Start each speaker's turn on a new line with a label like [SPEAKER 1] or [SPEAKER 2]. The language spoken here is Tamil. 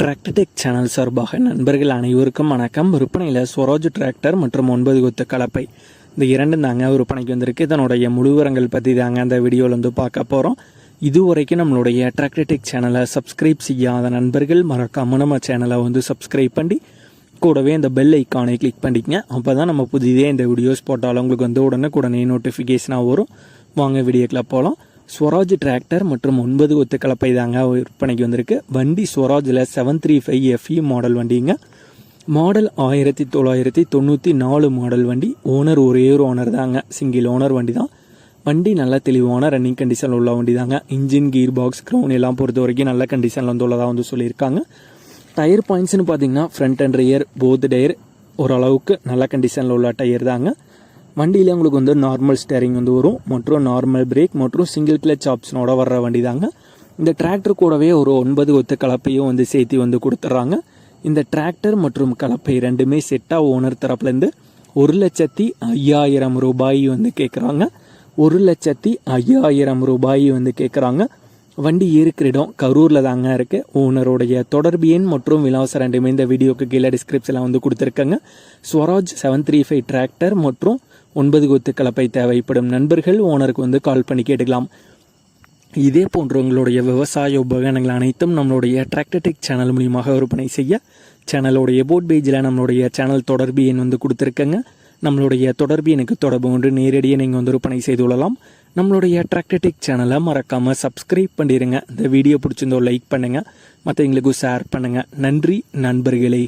[SPEAKER 1] டிராக்டர்டெக் சேனல் சார்பாக நண்பர்கள் அனைவருக்கும் வணக்கம். விற்பனையில் ஸ்வராஜ் டிராக்டர் மற்றும் ஒன்பது கொத்து கலப்பை. இந்த இரண்டும் தாங்க விற்பனைக்கு வந்திருக்கு. இதனுடைய முழுவரங்கள் பற்றி தாங்க அந்த வீடியோவில் வந்து பார்க்க போகிறோம் இதுவரைக்கும் நம்மளுடைய டிராக்டர்டெக் சேனலை சப்ஸ்கிரைப் செய்யாத நண்பர்கள் மறக்காம நம்ம சேனலை வந்து சப்ஸ்கிரைப் பண்ணி கூடவே இந்த பெல் ஐக்கானை கிளிக் பண்ணிக்கங்க. அப்போ தான் நம்ம புதிதே இந்த வீடியோஸ் போட்டாலும் உங்களுக்கு வந்து உடனுக்குடனே நோட்டிஃபிகேஷனாக வரும். வாங்க வீடியோக்கில் போகலாம் ஸ்வராஜ் டிராக்டர் மற்றும் ஒன்பது ஒத்து கலப்பை தாங்க விற்பனைக்கு வந்திருக்கு. வண்டி ஸ்வராஜில் seven three five FE model வண்டிங்க. மாடல் ஆயிரத்தி தொள்ளாயிரத்தி தொண்ணூற்றி நாலு மாடல் வண்டி. ஓனர் ஒரே ஒரு ஓனர் தாங்க. சிங்கிள் ஓனர் வண்டி தான். வண்டி நல்ல தெளிவான ரன்னிங் கண்டிஷன் உள்ள வண்டி தாங்க. இன்ஜின் கீர் பாக்ஸ் க்ரௌன் எல்லாம் பொறுத்த வரைக்கும் நல்ல கண்டிஷனில் வந்து உள்ளதாக வந்து சொல்லியிருக்காங்க. டயர் பாயிண்ட்ஸ்னு பார்த்தீங்கன்னா front and rear both tyre ஓரளவுக்கு நல்ல கண்டிஷனில் உள்ள டயர் தாங்க. வண்டியில் உங்களுக்கு வந்து நார்மல் ஸ்டேரிங் வந்து வரும். மற்றும் நார்மல் பிரேக் மற்றும் சிங்கிள் கிளச் ஆப்ஷனோட வர்ற வண்டி தாங்க இந்த டிராக்டர் கூடவே ஒரு ஒன்பது ஒத்து கலப்பையும் வந்து சேர்த்து வந்து கொடுத்துட்றாங்க. இந்த டிராக்டர் மற்றும் கலப்பை ரெண்டுமே செட்டாக ஓனர் தரப்புலேருந்து ஒரு லட்சத்தி ஐயாயிரம் ரூபாய் வந்து கேட்குறாங்க ஒரு லட்சத்தி ஐயாயிரம் ரூபாய் வந்து கேட்குறாங்க வண்டி இருக்கிற இடம் கரூரில் தாங்க இருக்குது ஓனருடைய தொடர்பு எண் மற்றும் விலாசம் ரெண்டுமே இந்த வீடியோக்கு கீழே டிஸ்கிரிப்ஷனில் வந்து கொடுத்துருக்காங்க. Swaraj seven three five tractor மற்றும் ஒன்பது கொத்து கலப்பை தேவைப்படும் நண்பர்கள் ஓனருக்கு வந்து கால் பண்ணி கேட்டுக்கலாம். இதே போன்ற உங்களுடைய விவசாய உபகரணங்கள் அனைத்தும் நம்மளுடைய டிராக்டர்டெக் சேனல் மூலியமாக விற்பனை செய்ய சேனலோடைய போட் பேஜில் நம்மளுடைய சேனல் தொடர்பு எண் வந்து கொடுத்துருக்கங்க. நம்மளுடைய தொடர்பு எனக்கு தொடர்பு ஒன்று நேரடியாக நீங்கள் வந்து விற்பனை செய்து கொள்ளலாம். நம்மளுடைய டிராக்டர்டெக் சேனலை மறக்காமல் சப்ஸ்கிரைப் பண்ணிடுங்க இந்த வீடியோ பிடிச்சிருந்தோ லைக் பண்ணுங்கள் மற்றவங்களுக்கும் ஷேர் பண்ணுங்கள் நன்றி நண்பர்களே.